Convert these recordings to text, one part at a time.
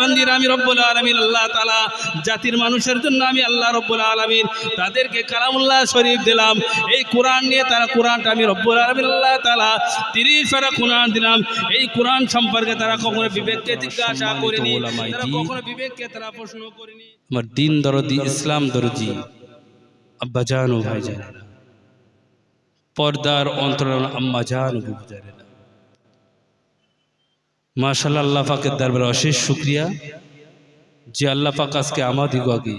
বান্দির আমি রব্বুল আলমিন আল্লাহ তালা জাতির মানুষের জন্য আমি আল্লাহ রব্বুল আলমিন তাদেরকে কালামুল্লাহ শরীফ দিলাম। এই কোরআন নিয়ে তারা কোরআনটা আমি রব্বুল আলমিন আল্লাহ তালা তিরিশ পারা কোরআন দিলাম। এই কোরআন সম্পর্কে তারা কখনো বিবেককে জিজ্ঞাসা করেনি তারা কখনো বিবেককে তারা প্রশ্ন করেনি। আমার দিন দরদি ইসলাম দরজি আব্বা জান ও ভাই জান পর্দার অন্তরাল আম্মা জান ও বুবু জানেরা। মাশাল্লাহ আল্লাহ পাকের দরবারে অশেষ শুক্রিয়া যে আল্লাহ পাক আজকে আমাদিগকে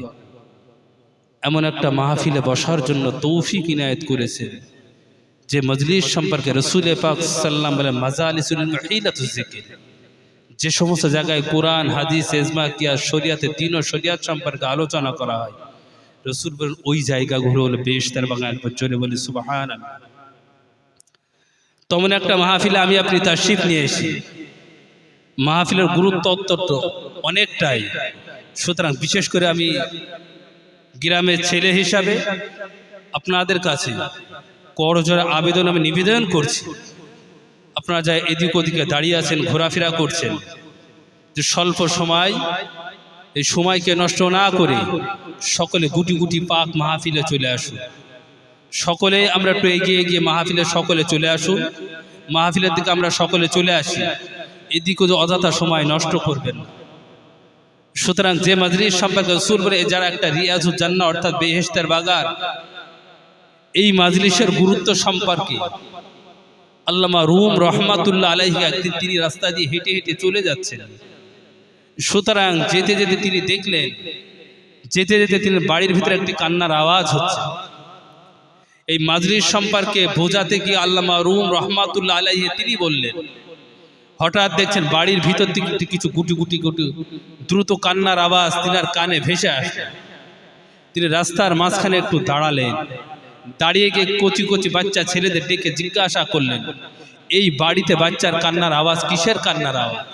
এমন একটা মাহফিলে বসার জন্য তৌফিক ইনায়ত করেছে, যে মজলিস সম্পর্কে রসুল পাক সাল্লাম বলে মাজা আলী জিকির, যে সমস্ত জায়গায় কোরআন, হাদিস এজমা কিয়া শরিয়াতে দিন ও শরিয়াত সম্পর্কে আলোচনা করা হয়। রসুল বলেন, ওই জায়গাগুলো হলো বেশ তার বাগান জোরে বলি সুবাহান তেমন একটা মাহফিলে আমি আপনি তার শিপ নিয়ে এসি মাহফিলের গুরুত্ব অত্যন্ত অনেকটাই। সুতরাং বিশেষ করে আমি গ্রামের ছেলে হিসাবে আপনাদের কাছে করজোর আবেদন আমি নিবেদন করছি। আপনারা যা এদিক ওদিকে দাঁড়িয়ে আছেন, ঘোরাফেরা করছেন, যে স্বল্প সময়, এই সময়কে নষ্ট না করে সকলে গুটি গুটি পাক মাহফিলে চলে আসুন। সকলে আমরা একটু এগিয়ে এগিয়ে মাহফিলে সকলে চলে আসুন। মাহফিলের দিকে আমরা সকলে চলে আসি। এদিকে অযথা সময় নষ্ট করবেন। সুতরাং যে মাজরিস সম্পর্কে রসুল বলে, যারা একটা রিয়াজুল জান্না অর্থাৎ বেহেস্তের বাগান, এই মাজলিসের গুরুত্ব সম্পর্কে আল্লামা রুম রহমাতুল্লাহ আলাইহি একদিন তিনি রাস্তা দিয়ে হেঁটে হেঁটে চলে যাচ্ছেন। সুতরাং যেতে যেতে তিনি দেখলেন, যেতে যেতে তিনি বাড়ির ভিতরে একটি কান্নার আওয়াজ হচ্ছে। এই মাজলিস সম্পর্কে বোঝাতে গিয়ে আল্লামা রুম রহমাতুল্লাহ আলাইহি তিনি বললেন হঠাৎ দেখছেন বাড়ির ভিতর থেকে কিছু গুটি গুটি গুটি দ্রুত কান্নার আওয়াজ, তিনার কানে ভেসে আসে। তিনি রাস্তার মাঝখানে একটু দাঁড়ালেন। দাঁড়িয়ে গিয়ে কচি কচি বাচ্চা ছেলেদের ডেকে জিজ্ঞাসা করলেন, এই বাড়িতে বাচ্চার কান্নার আওয়াজ কিসের কান্নার আওয়াজ?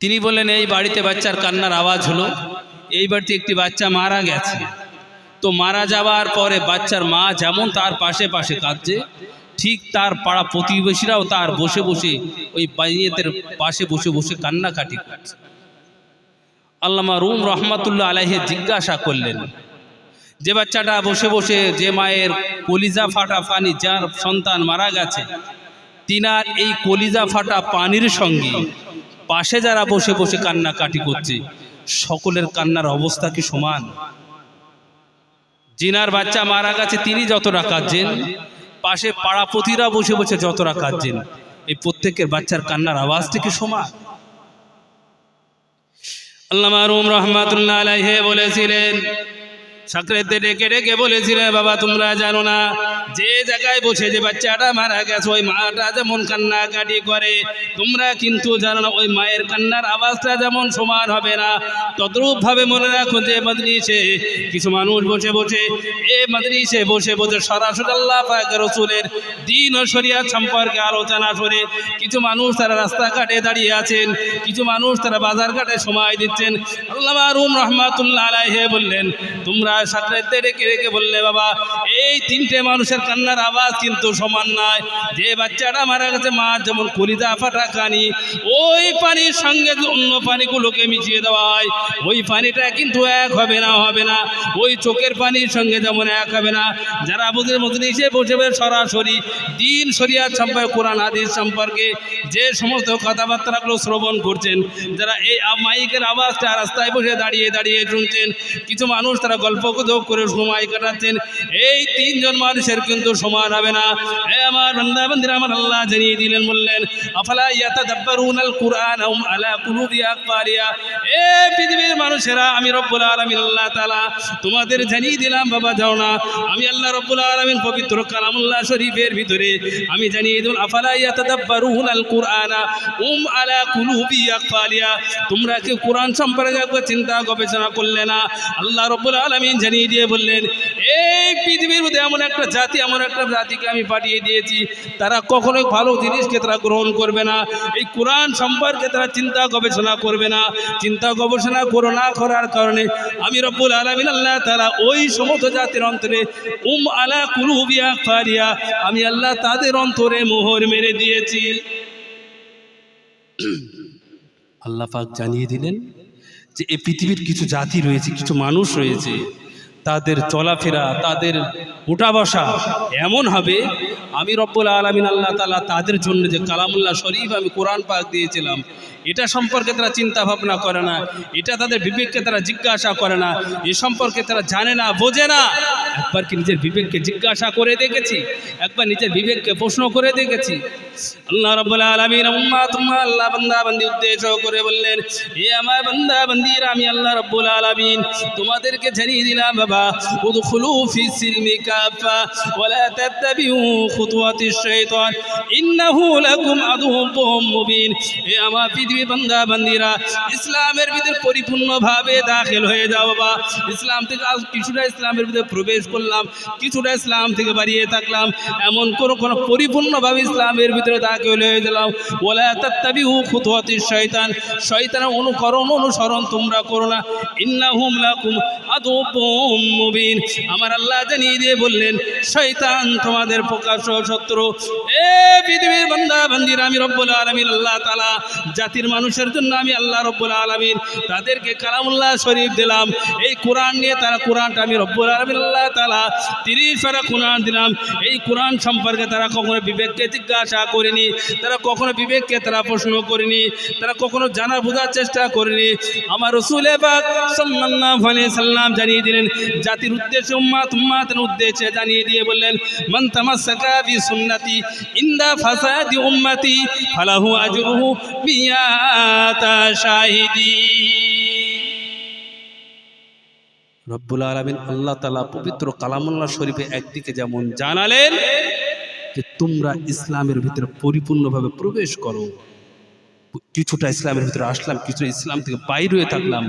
তিনি বললেন, এই বাড়িতে বাচ্চার কান্নার আওয়াজ হলো, এই বাড়িতে একটি বাচ্চা মারা গেছে। তো মারা যাওয়ার পরে বাচ্চার মা যেমন তার পাশে পাশে কাঁদছে ঠিক তার পাড়া প্রতিবেশীরাও তার বসে বসে ওই বাইয়েদের পাশে বসে বসে কান্নাকাটি করছে। আল্লামা রুম রহমাতুল্লাহ আলাইহে জিজ্ঞাসা করলেন, যে বাচ্চাটা বসে বসে, যে মায়ের কলিজা ফাটা পানি, যার সন্তান মারা গেছে, তিনার এই কলিজা ফাটা পানির সঙ্গে পাশে যারা বসে বসে কান্নাকাটি করছে, সকলের কান্নার অবস্থা কি সমান? জিনার বাচ্চা মারা গেছে, তিনি যতটা কাঁদছেন পাশে পাড়াপতিরা বসে বসে যতরা কাঁদছেন এই প্রত্যেকের বাচ্চার কান্নার আওয়াজ থেকে সমান। আল্লাহ রহমাতুল্লাহ বলেছিলেন সাকরেতে ডেকে ডেকে বলেছিলেন বাবা, তোমরা জানো না। যে জায়গায় বসে যে বাচ্চাটা মারা গেছে, ওই মাটা যেমন কান্নাকাটি করে, তোমরা কিন্তু জানো না, ওই মায়ের কান্নার আওয়াজটা যেমন সমান হবে না। তদ্রূপভাবে মনে রাখো যে মাদ্রিসে কিছু মানুষ বসে বসে, এ মাদ্রিসে বসে বসে সরাসরি আল্লাহ পাক রসুলের দিন ও শরিয়াত সম্পর্কে আলোচনা করে, কিছু মানুষ তারা রাস্তাঘাটে দাঁড়িয়ে আছেন, কিছু মানুষ তারা বাজারঘাটে সময় দিচ্ছেন। আল্লাহ রুম রহমাতুল্লাহ আলাইহে বললেন, তোমরা সাকরেতে রেখে রেখে বললে, বাবা, এই তিনটে মানুষের কান্নার আওয়াজ কিন্তু সমান নয়। যে বাচ্চাটা মারা গেছে, মা যেমন কলিদা ফাটা কানি, ওই পানির সঙ্গে অন্য পানিগুলোকে মিশিয়ে দেওয়া হয়, ওই পানিটা কিন্তু এক হবে না হবে না। ওই চোখের পানির সঙ্গে যেমন এক হবে না। যারা বুঝে মজলিসে বসে বসে সরাসরি দিন, শরিয়াত সম্পর্কে, কোরআন, হাদিস সম্পর্কে যে সমস্ত কথাবার্তাগুলো শ্রবণ করছেন, যারা এই মাইকের আওয়াজটা রাস্তায় বসে দাঁড়িয়ে দাঁড়িয়ে শুনছেন, কিছু মানুষ তারা গল্প গুজব করে সময় কাটাচ্ছেন। এই তিনজন মানুষের কিন্তু সমান হবে না। আমার বান্দা, বান্দিরা আমার আল্লাহ জানিয়ে দিলেন, বললেন, আফালা ইয়াতাদাব্বারুন আল কুরআন আহুম আলা কুলুবি আকবারিয়া এ পৃথিবীর মানুষেরা, আমি রব্বুল আলামিন আল্লাহ তাআলা তোমাদের জানিয়ে দিলাম, বাবা যাও না। আমি আল্লাহ রব্বুল আলামিন পবিত্র কালামুল্লাহ শরীফের ভিতরে আমি জানিয়ে দিলাম আফালা ইয়াতাদাব্বারুন আল কুরআন উম আলা কুলুবি আকবারিয়া তোমরা কি কোরআন সম্পর্কে চিন্তা, গবেষণা করলে না? আল্লাহ রব্বুল আলামিন জানিয়ে দিয়ে বললেন, এই পৃথিবীর মধ্যে এমন একটা জাতি, এমন একটা জাতিকে আমি পাঠিয়ে দিয়েছি। তারা কখনোই ভালো জিনিসকে তারা গ্রহণ করবে না। এই কোরআন সম্পর্কে তারা চিন্তা গবেষণা করবে না। চিন্তা গবেষণা করো না করার কারণে আমি রব্বুল আলমিন আল্লাহ তারা ওই সমস্ত জাতির অন্তরে, উম আলা কুলুবিয়া ফারিয়া, আমি আল্লাহ তাদের অন্তরে মোহর মেরে দিয়েছি। আল্লাহ পাক জানিয়ে দিলেন যে এই পৃথিবীর কিছু জাতি রয়েছে, কিছু মানুষ রয়েছে তাদের চলাফেরা, তাদের উঠা বসা এমন হবে, আমি রব্বুল আলমিন আল্লাহ তালা তাদের জন্য যে কালামুল্লাহ শরীফ আমি কোরআন পাক দিয়েছিলাম, এটা সম্পর্কে তারা চিন্তা ভাবনা করে না, এটা তাদের বিবেককে তারা জিজ্ঞাসা করে না, এ সম্পর্কে তারা জানে না, বোঝে না। একবার কি নিজের বিবেককে জিজ্ঞাসা করে দেখেছি? একবার নিজের বিবেককে প্রশ্ন করে দেখেছি। আল্লাহ রাব্বুল আলামিন তুম্মা আল্লাহ বান্দা বান্দি উদ্দেশ্য করে বললেন হে আমার বান্দা বান্দিরা আমি আল্লাহ রাব্বুল আলামিন তোমাদেরকে জানিয়ে দিলাম, বাবা উদখুলু ফি সিলমি কাফা ওয়ালা তাত্তাবিউ খুতুওয়াতিশ শাইতান ইন্নাহু লাকুম আদুউম মুবিন হে আমার পৃথিবী বান্দা, বান্দিরা, ইসলামের ভিতরে পরিপূর্ণভাবে দাখিল হয়ে যাও বাবা। ইসলাম থেকে আজ কিছুটা ইসলামের ভিতরে প্রবেশ করলাম, কিছুটা ইসলাম থেকে বাড়িয়ে থাকলাম। এমন কোনো কোনো পরিপূর্ণভাবে ইসলামের ভিতরে দাখিল হয়ে গেলাম। ওলা তাত্তাবিহু খুতুয়াতি শয়তান। শয়তানের অনুকরণ অনুসরণ তোমরা করো না। ইন্নাহুম লাকুম আদুবুম মুবিন। আমার আল্লাহ জানিয়ে দিয়ে বললেন শয়তান তোমাদের প্রকাশ্য শত্রু এ পৃথিবীর বান্দা, বান্দিরা, আমি রব্বুল আলামিন, আল্লাহ তাআলা জাতির মানুষের জন্য আমি আল্লাহ রব্বুল আলামিন তাদেরকে কালামুল্লাহ শরীফ দিলাম। এই কোরআন নিয়ে তারা কোরআনটা আমি রব্বুল আলামিন, আল্লাহ তাআলা তিরিশ পারা কোরআন দিলাম। এই কোরআন সম্পর্কে তারা কখনো বিবেককে জিজ্ঞাসা করেনি, তারা কখনো বিবেককে তারা প্রশ্ন করেনি, তারা কখনো জানা বোঝার চেষ্টা করেনি। আমার রসুল পাক সাল্লাল্লাহু আলাইহি সাল্লাম জানিয়ে দিলেন, জাতির উদ্দেশ্যে, উম্মাত, উম্মাতের উদ্দেশ্যে জানিয়ে দিয়ে বললেন, মান তামাসসাকা বি সুন্নতি ইন্দা ফাসাদি উম্মতি, ফালাহু আজরুহু মিয়াতা শাহিদি। রব্বুল আলমিন আল্লাহ তালা পবিত্র কালামুল্লাহ শরীফে একদিকে যেমন জানালেন যে তোমরা ইসলামের ভিতরে পরিপূর্ণভাবে প্রবেশ করো। কিছুটা ইসলামের ভিতরে আসলাম, কিছুটা ইসলাম থেকে বাইরে থাকলাম,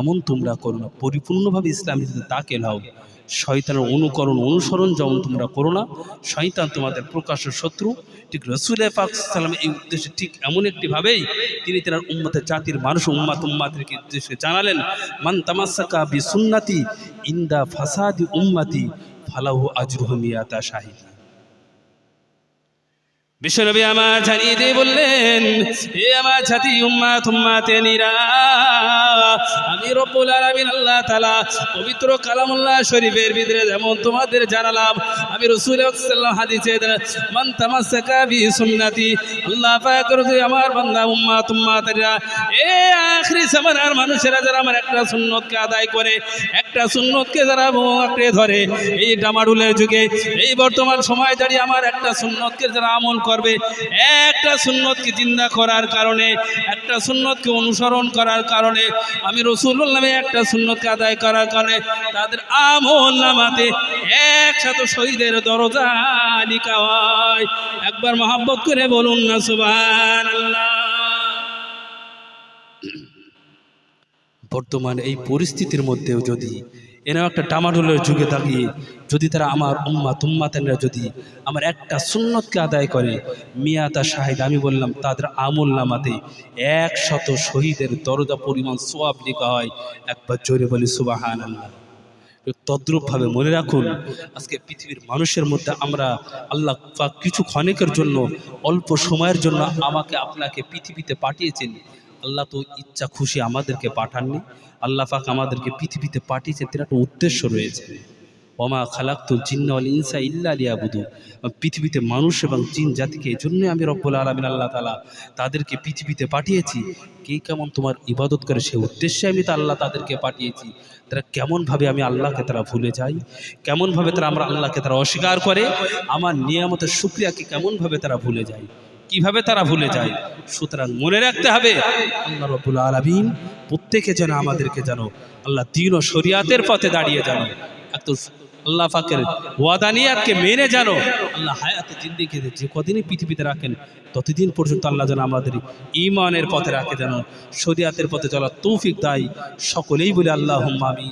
এমন তোমরা করো না। পরিপূর্ণভাবে ইসলামের ভিতরে তাকে নাও শয়তানের অনুকরণ, অনুসরণ যেমন তোমরা করো না, শয়তান তোমাদের প্রকাশ্য শত্রু। ঠিক রসুল পাক সাল্লাম এই উদ্দেশ্যে ঠিক এমন একটিভাবেই তিনি তেনার উম্মতের জাতির মানুষ, উম্মাত উম্মাদেরকে উদ্দেশ্যে জানালেন, মান তামাসাকা বি সুন্নাতি ইন্দা ফাসাদি উম্মাতি ফালাহু আজরুহমিয়াতা মিয়াতা শাহিদ। বিশ্বনবী আমার জানিয়ে দিয়ে বললেন, এ আমার জাতি উম্মাত উম্মাতে নিরা আমি রব্বুল আলামিন আল্লাহ তাআলা পবিত্র কালামুল্লাহ শরীফের ভিতরে যেমন তোমাদের জানালাম, আমি রাসূল সাল্লাল্লাহু হাদিসে মান তামাসসাকা বি সুন্নতি, আল্লাহ পাক আমার বান্দা উম্মাত উম্মাতেরা এ আখরি জামানার মানুষেরা যারা আমার একটা সুন্নতকে আদায় করে, একটা সুন্নতকে যারা আঁকড়ে ধরে, এই ডামাডুলের যুগে, এই বর্তমান সময় দাঁড়িয়ে আমার একটা সুন্নতকে যারা আমল করবে। একটা সুন্নতকে চিন্তা করার কারণে, একটা সুন্নতকে অনুসরণ করার কারণে, আমি রসুল্লাহ নামে একটা সুন্নতকে আদায় করার কারণে তাদের আমল নামাতে একসাথে শহীদের দরজা লিখা হয়। একবার মহাব্বত করে বলুন না সুবান বর্তমান এই পরিস্থিতির মধ্যেও যদি এনাও একটা টামাডোলের যুগে দাঁড়িয়ে যদি তারা আমার উম্মা তুম্মাতেনরা যদি আমার একটা সুন্নতকে আদায় করে মিয়া মিয়াতা শাহিদ, আমি বললাম, তাদের আমল নামাতে একশত শহীদের দরজা পরিমাণ সোয়াব লেখা হয়। একবার জোরে বলি সুবাহান তদ্রূপভাবে মনে রাখুন, আজকে পৃথিবীর মানুষের মধ্যে আমরা আল্লাহ পাক কিছু ক্ষণিকের জন্য, অল্প সময়ের জন্য আমাকে আপনাকে পৃথিবীতে পাঠিয়েছেন। আল্লাহ তো ইচ্ছা খুশি আমাদেরকে পাঠাননি। আল্লাহ পাক আমাদেরকে পৃথিবীতে পাঠিয়েছেন তার একটা উদ্দেশ্য রয়েছে। ওমা খালাক্তুল জিন্না আল ইনসা ইল্লা লিয়াবুদু পৃথিবীতে মানুষ এবং জিন জাতিকে এই জন্যই আমি রব্বুল আলমিন আল্লাহ তালা তাদেরকে পৃথিবীতে পাঠিয়েছি। কে কেমন তোমার ইবাদত করে সে উদ্দেশ্যে আমি তা আল্লাহ তাদেরকে পাঠিয়েছি। তারা কেমনভাবে আমি আল্লাহকে তারা ভুলে যাই? কেমনভাবে তারা আমরা আল্লাহকে তারা অস্বীকার করে? আমার নিয়ামতের শুক্রিয়াকে কেমনভাবে তারা ভুলে যায়? কীভাবে তারা ভুলে যায়? সুতরাং মনে রাখতে হবে, আল্লাহ রব্বুল আলমিন প্রত্যেকে যেন আমাদেরকে যেন আল্লাহ দিন ও শরিয়াতের পথে দাঁড়িয়ে যেন এত আল্লাহ ফাকের ওয়াদানিয়াতকে মেনে জানো আল্লাহ হায়াতে জিন্দিগিতে যে কদিনই পৃথিবীতে রাখেন, ততদিন পর্যন্ত আল্লাহ যেন আমাদের ইমানের পথে রাখে যেন, শরিয়াতের পথে চলা তৌফিক দায়ী সকলেই বলে আল্লাহ আমি